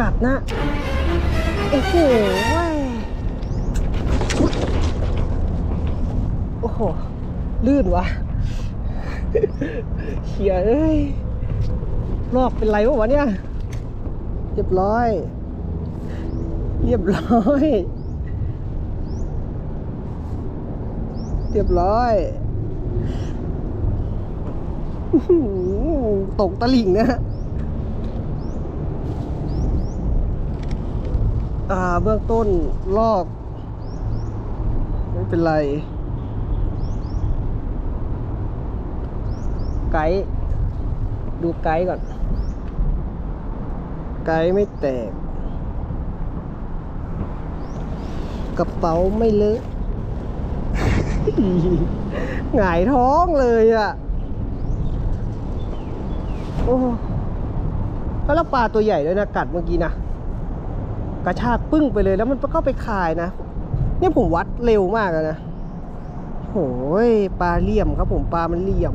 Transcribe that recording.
กัดนะ โอ้โหโอ้โห ลื่นวะเขียเอ้ยลอกเป็นไรวะเนี่ยเรียบร้อย เรียบร้อย เรียบร้อยหือตกตะลิ่งนะฮะ อ่า เบื้องต้นลอก ไม่เป็นไร ไกด์ดูไกด์ก่อน ไกด์ไม่แตก กระเป๋าไม่เลอะหงายท้องเลยอะ โอ้แล้วปลาตัวใหญ่ด้วยนะ กัดเมื่อกี้นะ กระชากปึ้งไปเลยแล้วมันก็ไปคายนะ เนี่ยผมวัดเร็วมากนะโอ้ยปลาเลี่ยมครับผมปลามันเลี่ยม